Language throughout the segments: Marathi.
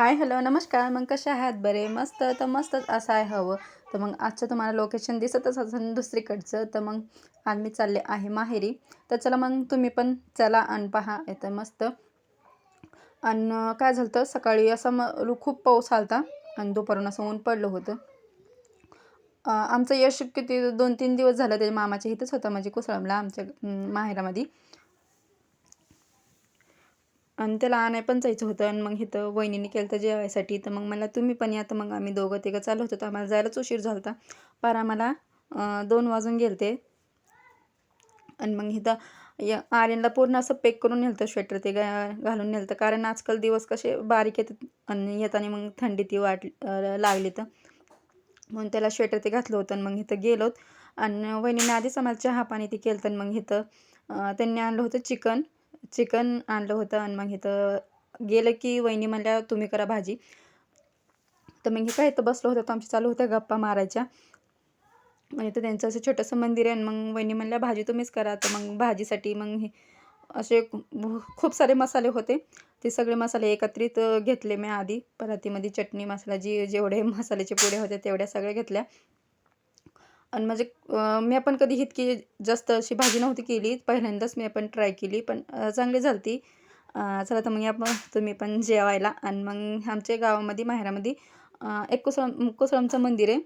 हाय हॅलो नमस्कार. मग कसे आहात? बरे? मस्त. तर मस्तच असं आहे हवं. तर मग आजचं तुम्हाला लोकेशन दिसतच असं दुसरीकडचं. तर मग आज मी चालले आहे माहेरी. तर चला मग तुम्ही पण चला आणि पहा. येतं मस्त. आणि काय झालं तर सकाळी असं मग खूप पाऊस आलता. आणि दुपारून असं ऊन पडलं होतं. आमचं यश किती दोन तीन दिवस झालं त्याच्या मामाच्या इथंच होतं म्हणजे कुसळमला आमच्या माहेरामध्ये. आणि त्याला आणाय पण जायचं होतं आणि मग इथं वहिनीने केलं तर जेवायसाठी. तर मग मला तुम्ही पण या. तर मग आम्ही दोघं तिघं चालू होतो. तर आम्हाला जायलाच उशीर झाला होता पार आम्हाला दोन वाजून गेलते. आणि मग इथं या आर्यनला पूर्ण असं पेक करून नेलं स्वेटर ते गा घालून नेलं कारण आजकाल दिवस कसे बारीक येतात आणि येताना मग थंडी ती वाट लागली तर. म्हणून त्याला स्वेटर ते घातलं होतं आणि मग इथं गेलोत. आणि वहिनीने आधीच आम्हाला चहा पाणी ते केलं तर मग इथं त्यांनी आणलं होतं चिकन. चिकन आणलं होतं आणि मग इथं गेलं की वहिनी म्हणल्या तुम्ही करा भाजी. तर मग काय इथं बसलो होतं. तर आमच्या चालू होत्या गप्पा मारायच्या. म्हणजे इथं त्यांचं असं छोटंसं मंदिर आहे आणि मग वहिनी म्हणल्या भाजी तुम्हीच करा. तर मग भाजीसाठी मग हे असे खूप सारे मसाले होते. ते सगळे मसाले एकत्रित घेतले मी आधी. परातीमध्ये चटणी मसाला जी जेवढे मसाल्याचे पुढे होते तेवढ्या सगळ्या घेतल्या. आणि म्हणजे मी पण कधी इतकी जास्त अशी भाजी नव्हती केली. पहिल्यांदाच मी पण ट्राय केली पण चांगली झाली ती चला तर मग आपण तुम्ही पण जेवायला. आणि मग आमच्या गावामध्ये माहेरामध्ये एक कुसळम कुसळमचं मंदिर आहे.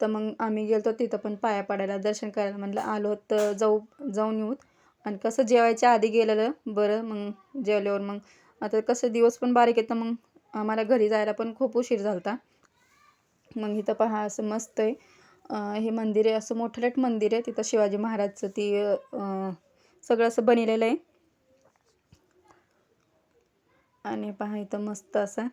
तर मग आम्ही गेलो तिथं पण पाया पडायला दर्शन करायला म्हणलं आलो तर जाऊ जाऊन येऊत आणि कसं जेवायच्या आधी गेलेलं बरं मग जेवल्यावर मग आता कसं दिवस पण बारीक येतं मग आम्हाला घरी जायला पण खूप उशीर झाला होता मग इथं पहा असं मस्त आहे. हे मंदिर आहे असं मोठं मंदिर आहे. तिथं शिवाजी महाराजचं ती सगळं असं बनलेलं आहे. आणि पहा इथं मस्त असं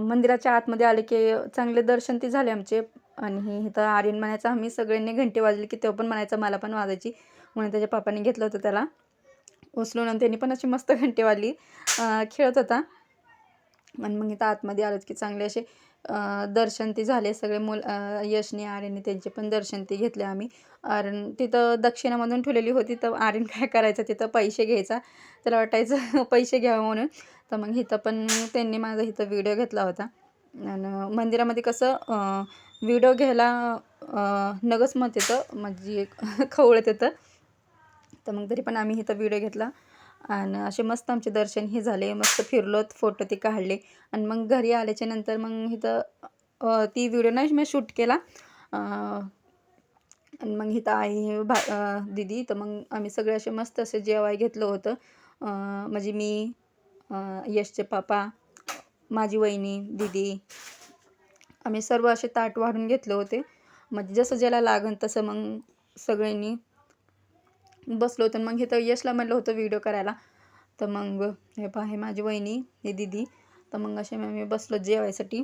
मंदिराच्या आतमध्ये आले की चांगले दर्शन ते झाले आमचे. आणि इथं आर्यन म्हणायचं आम्ही सगळ्यांनी घंटे वाजले की तेव्हा पण म्हणायचं मला पण वाजायची. म्हणून त्याच्या पापाने घेतलं होतं त्याला. उचलून आणि त्यांनी पण अशी मस्त घंटी वाजली खेळत होता. आणि मग इथं आतमध्ये आलं की चांगले असे दर्शन ते झाले सगळे मुल यशने आर्यने त्यांचे पण दर्शन ते घेतले आम्ही. आर्यन तिथं दक्षिणामधून ठेवलेली होती तर आर्यन काय करायचं तिथं पैसे घ्यायचा. त्याला वाटायचं पैसे घ्यावं म्हणून. तर मग इथं पण त्यांनी माझा इथं व्हिडिओ घेतला होता. आणि मंदिरामध्ये कसं व्हिडिओ घ्यायला अं, नगच मत येतं म्हणजे खवळत येतं. तर मग तरी पण आम्ही इथं व्हिडिओ घेतला. आणि असे मस्त आमचे दर्शन हे झाले. मस्त फिरलोत फोटो ते काढले. आणि मग घरी आल्याच्यानंतर मग इथं ती व्हिडिओ नाही मी शूट केला. आणि मग इथं आई भा दिदी दीदी तर मग आम्ही सगळे असे मस्त असे जेवाय घेतलं होतं. म्हणजे मी यशचे पापा माझी वहिनी दीदी आम्ही सर्व असे ताट वाढून घेतले होते. म्हणजे जसं ज्याला लागन तसं मग सगळ्यांनी बसलो होतो मग इथं यशला म्हणलं होतं व्हिडिओ करायला. तर मग हे पहा हे माझी वहिनी हे दीदी. तर मग असे मी बसलो जेवायसाठी.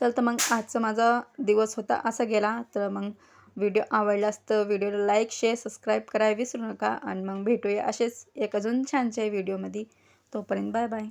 चल तर मग आजचा माझा दिवस होता असा गेला. तर मग व्हिडिओ आवडलास तर व्हिडिओला लाईक शेअर सबस्क्राईब करायला विसरू नका. आणि मग भेटूया असेच एक अजून छानच्या व्हिडिओमध्ये तोपर्यंत बाय बाय